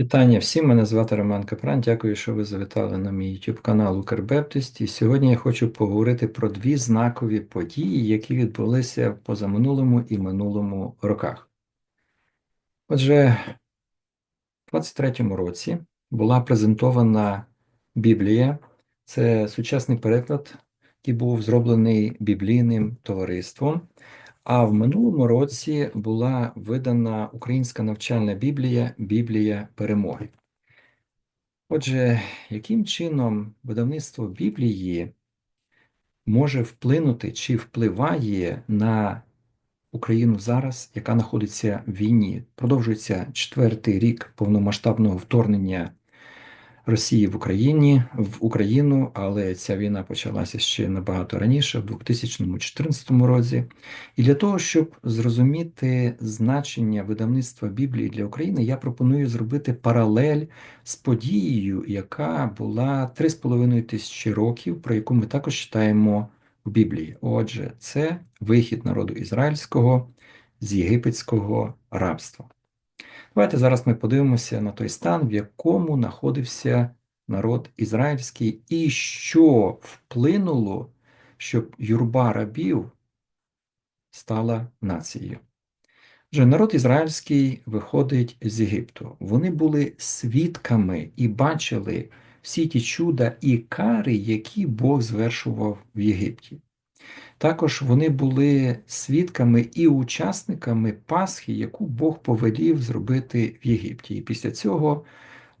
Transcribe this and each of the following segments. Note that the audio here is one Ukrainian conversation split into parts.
Вітання всім, мене звати Роман Капран. Дякую, що ви завітали на мій YouTube канал Укрбептист. І сьогодні я хочу поговорити про дві знакові події, які відбулися в позаминулому і минулому роках. Отже, у 23-му році була презентована Біблія, це сучасний переклад, який був зроблений біблійним товариством. А в минулому році була видана українська навчальна Біблія Біблія перемоги. Отже, яким чином видавництво Біблії може вплинути чи впливає на Україну зараз, яка знаходиться в війні? Продовжується четвертий рік повномасштабного вторгнення Росії в Україні в Україну, але ця війна почалася ще набагато раніше, в 2014 році. І для того, щоб зрозуміти значення видавництва Біблії для України, я пропоную зробити паралель з подією, яка була 3,5 тисячі років, про яку ми також читаємо в Біблії. Отже, це вихід народу ізраїльського з єгипетського рабства. Давайте зараз ми подивимося на той стан, в якому знаходився народ ізраїльський, і що вплинуло, щоб юрба рабів стала нацією. Вже народ ізраїльський виходить з Єгипту. Вони були свідками і бачили всі ті чуда і кари, які Бог звершував в Єгипті. Також вони були свідками і учасниками Пасхи, яку Бог повелів зробити в Єгипті. І після цього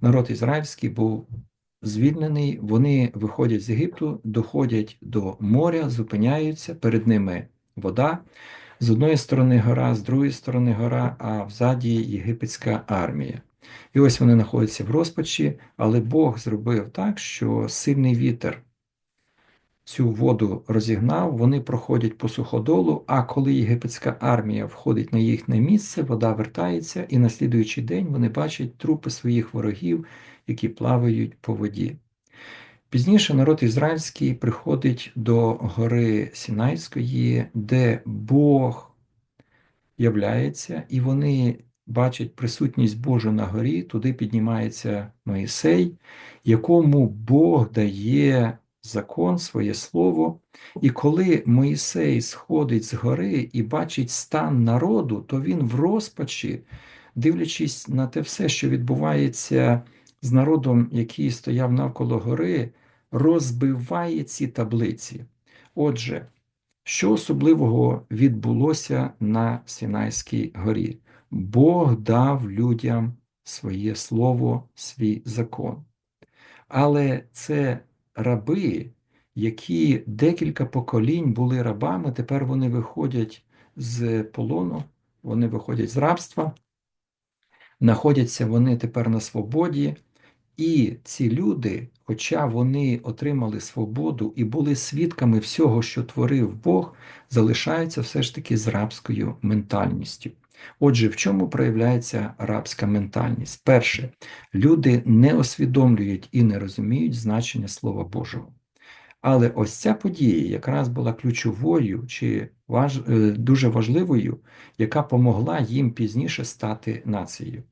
народ ізраїльський був звільнений, вони виходять з Єгипту, доходять до моря, зупиняються, перед ними вода. З одної сторони гора, з другої сторони гора, а взаді єгипетська армія. І ось вони знаходяться в розпачі, але Бог зробив так, що сильний вітер цю воду розігнав, вони проходять по суходолу, а коли єгипетська армія входить на їхнє місце, вода вертається, і на слідуючий день вони бачать трупи своїх ворогів, які плавають по воді. Пізніше народ ізраїльський приходить до гори Сінайської, де Бог являється, і вони бачать присутність Божу на горі, туди піднімається Моїсей, якому Бог дає закон, своє слово. І коли Моїсей сходить з гори і бачить стан народу, то він в розпачі, дивлячись на те все, що відбувається з народом, який стояв навколо гори, розбиває ці таблиці. Отже, що особливого відбулося на Сінайській горі? Бог дав людям своє слово, свій закон. Але це раби, які декілька поколінь були рабами, тепер вони виходять з полону, вони виходять з рабства, знаходяться вони тепер на свободі, і ці люди, хоча вони отримали свободу і були свідками всього, що творив Бог, залишаються все ж таки з рабською ментальністю. Отже, в чому проявляється рабська ментальність? Перше, люди не усвідомлюють і не розуміють значення Слова Божого. Але ось ця подія якраз була ключовою чи важ... Е, дуже важливою, яка помогла їм пізніше стати нацією.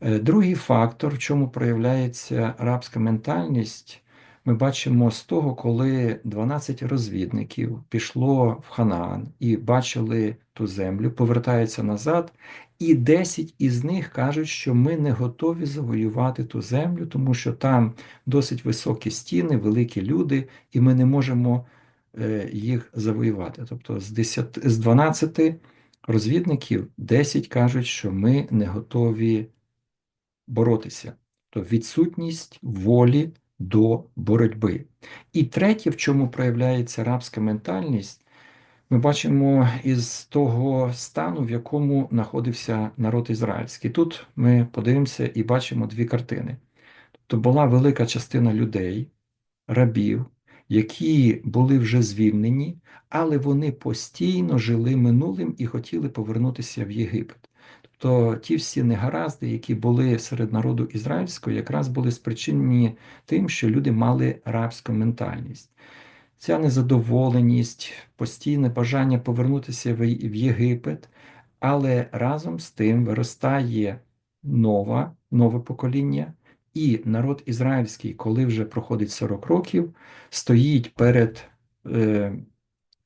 Е, другий фактор, в чому проявляється рабська ментальність, ми бачимо з того, коли 12 розвідників пішло в Ханаан і бачили ту землю, повертаються назад, і 10 із них кажуть, що ми не готові завоювати ту землю, тому що там досить високі стіни, великі люди, і ми не можемо е, їх завоювати. Тобто з 10, з 12 розвідників 10 кажуть, що ми не готові боротися. Тобто відсутність волі до боротьби. І третє, в чому проявляється рабська ментальність, ми бачимо із того стану, в якому знаходився народ ізраїльський. Тут ми подивимося і бачимо дві картини. Тобто була велика частина людей, рабів, які були вже звільнені, але вони постійно жили минулим і хотіли повернутися в Єгипет то ті всі негаразди, які були серед народу ізраїльського, якраз були спричинені тим, що люди мали рабську ментальність. Ця незадоволеність, постійне бажання повернутися в Єгипет, але разом з тим виростає нова, нове покоління, і народ ізраїльський, коли вже проходить 40 років, стоїть перед е,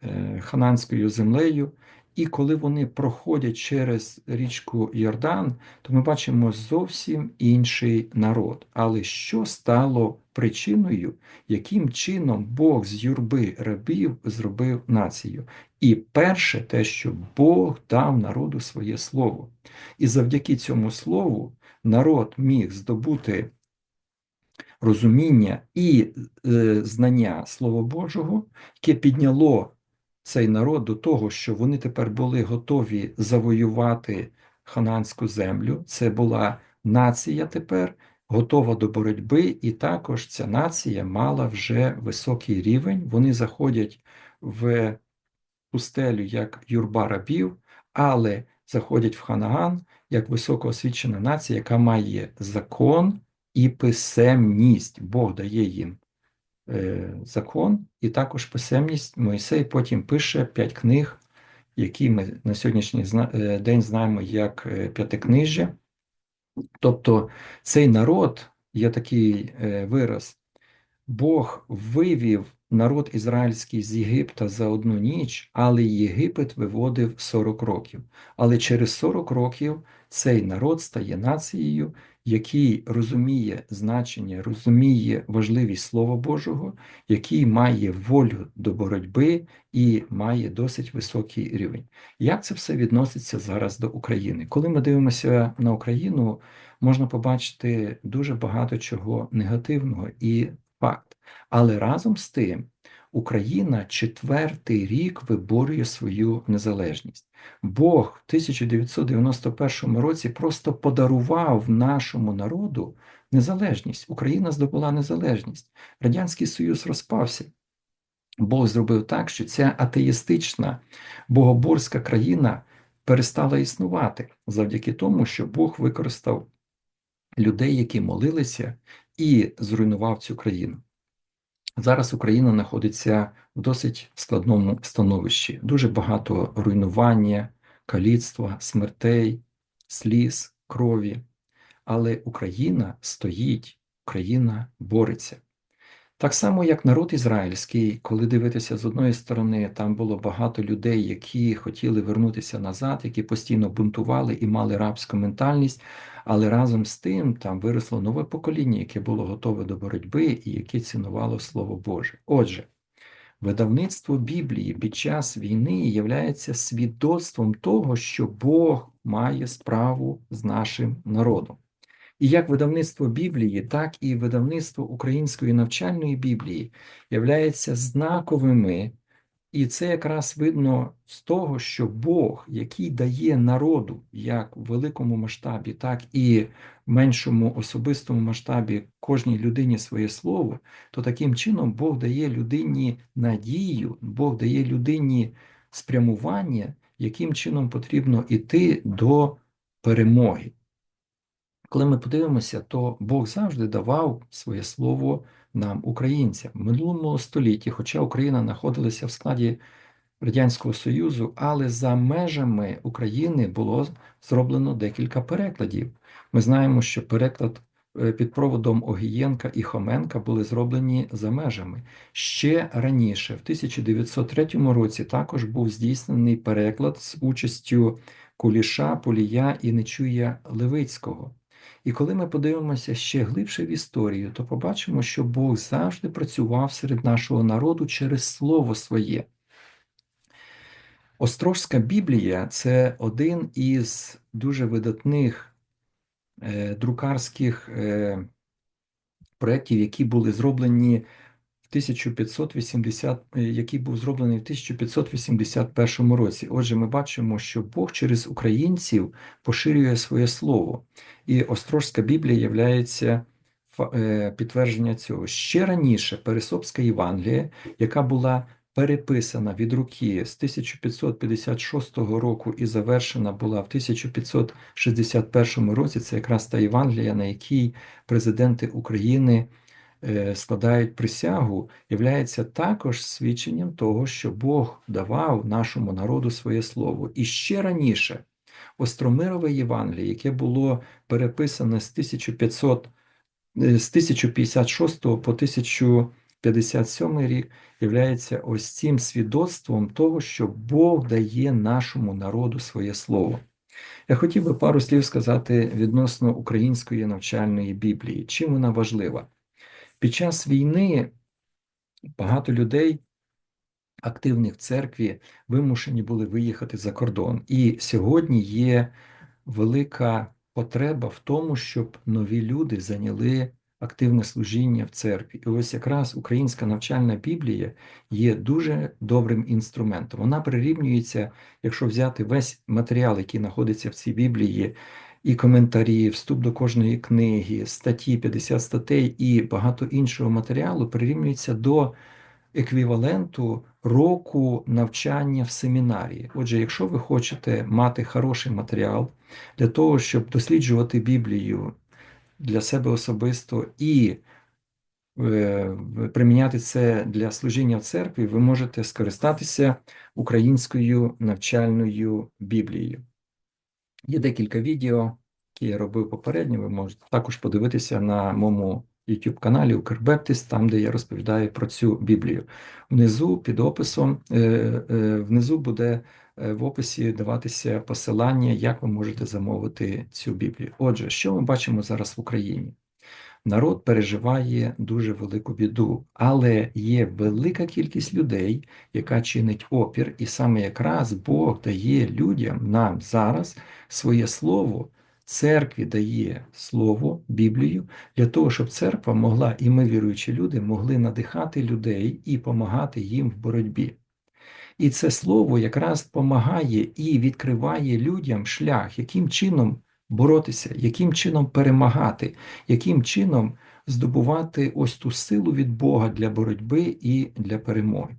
е, хананською землею. І коли вони проходять через річку Йордан, то ми бачимо зовсім інший народ. Але що стало причиною, яким чином Бог з юрби рабів зробив націю? І перше, те, що Бог дав народу своє слово. І завдяки цьому слову народ міг здобути розуміння і е, знання Слова Божого, яке підняло цей народ до того, що вони тепер були готові завоювати хананську землю. Це була нація тепер готова до боротьби, і також ця нація мала вже високий рівень. Вони заходять в пустелю як юрба рабів, але заходять в Ханаан як високоосвічена нація, яка має закон і писемність. Бог дає їм закон, і також писемність Мойсей потім пише п'ять книг, які ми на сьогоднішній е, день знаємо як е, п'ятикнижжя. Тобто цей народ, є такий вираз, Бог вивів народ ізраїльський з Єгипта за одну ніч, але Єгипет виводив 40 років. Але через 40 років цей народ стає нацією, який розуміє значення, розуміє важливість Слова Божого, який має волю до боротьби і має досить високий рівень. Як це все відноситься зараз до України? Коли ми дивимося на Україну, можна побачити дуже багато чого негативного і факт. Але разом з тим Україна четвертий рік виборює свою незалежність. Бог в 1991 році просто подарував нашому народу незалежність. Україна здобула незалежність. Радянський Союз розпався. Бог зробив так, що ця атеїстична богоборська країна перестала існувати завдяки тому, що Бог використав людей, які молилися, і зруйнував цю країну. Зараз Україна знаходиться в досить складному становищі. Дуже багато руйнування, каліцтва, смертей, сліз, крові. Але Україна стоїть, Україна бореться. Так само, як народ ізраїльський, коли дивитися з одної сторони, там було багато людей, які хотіли вернутися назад, які постійно бунтували і мали рабську ментальність, але разом з тим там виросло нове покоління, яке було готове до боротьби і яке цінувало Слово Боже. Отже, видавництво Біблії під час війни є свідоцтвом того, що Бог має справу з нашим народом. І як видавництво Біблії, так і видавництво української навчальної Біблії являються знаковими, і це якраз видно з того, що Бог, який дає народу як в великому масштабі, так і в меншому особистому масштабі кожній людині своє слово, то таким чином Бог дає людині надію, Бог дає людині спрямування, яким чином потрібно йти до перемоги. Коли ми подивимося, то Бог завжди давав своє слово нам, українцям. В минулому столітті, хоча Україна знаходилася в складі Радянського Союзу, але за межами України було зроблено декілька перекладів. Ми знаємо, що переклад е, під проводом Огієнка і Хоменка були зроблені за межами. Ще раніше, в 1903 році, також був здійснений переклад з участю Куліша, Полія і Нечуя Левицького. І коли ми подивимося ще глибше в історію, то побачимо, що Бог завжди працював серед нашого народу через Слово своє. Острожська Біблія це один із дуже видатних е, друкарських е, проєктів, які були зроблені 1580, е, який був зроблений в 1581 році. Отже, ми бачимо, що Бог через українців поширює своє слово, і Острожська Біблія є е, підтвердження цього. Ще раніше Пересопська Євангелія, яка була переписана від руки з 1556 року і завершена була в 1561 році. Це якраз та Євангелія, на якій президенти України. Е, складають присягу, являється також свідченням того, що Бог давав нашому народу своє слово. І ще раніше Остромирове Євангеліє, яке було переписане з 1500, е, з 1056 по 1057 рік, являється ось цим свідоцтвом того, що Бог дає нашому народу своє слово. Я хотів би пару слів сказати відносно української навчальної Біблії. Чим вона важлива? Під час війни багато людей, активних в церкві, вимушені були виїхати за кордон. І сьогодні є велика потреба в тому, щоб нові люди зайняли активне служіння в церкві. І ось якраз українська навчальна Біблія є дуже добрим інструментом. Вона прирівнюється, якщо взяти весь матеріал, який знаходиться в цій Біблії, і коментарі, вступ до кожної книги, статті, 50 статей і багато іншого матеріалу, прирівнюється до еквіваленту року навчання в семінарії. Отже, якщо ви хочете мати хороший матеріал для того, щоб досліджувати Біблію для себе особисто і е, приміняти це для служіння в церкві, ви можете скористатися українською навчальною Біблією. Є декілька відео, які я робив попередньо. Ви можете також подивитися на моєму YouTube каналі Укрбептис, там, де я розповідаю про цю Біблію. Внизу під описом, е, е, внизу буде е, в описі даватися посилання, як ви можете замовити цю Біблію. Отже, що ми бачимо зараз в Україні? Народ переживає дуже велику біду, але є велика кількість людей, яка чинить опір, і саме якраз Бог дає людям нам зараз своє слово. Церкві дає слово, Біблію, для того, щоб церква могла, і ми, віруючі люди, могли надихати людей і допомагати їм в боротьбі. І це слово якраз допомагає і відкриває людям шлях, яким чином боротися, яким чином перемагати, яким чином здобувати ось ту силу від Бога для боротьби і для перемоги.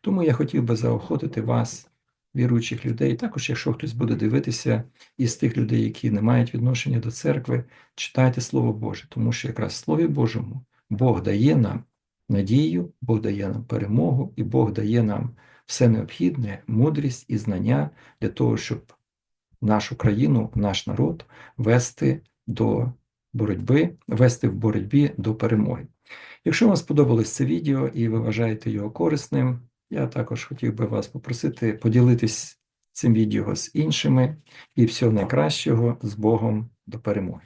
Тому я хотів би заохотити вас, віруючих людей, також, якщо хтось буде дивитися із тих людей, які не мають відношення до церкви, читайте Слово Боже, тому що якраз в Слові Божому Бог дає нам надію, Бог дає нам перемогу, і Бог дає нам все необхідне, мудрість і знання для того, щоб нашу країну, наш народ вести до боротьби, вести в боротьбі до перемоги. Якщо вам сподобалось це відео і ви вважаєте його корисним, я також хотів би вас попросити поділитись цим відео з іншими і всього найкращого з Богом до перемоги.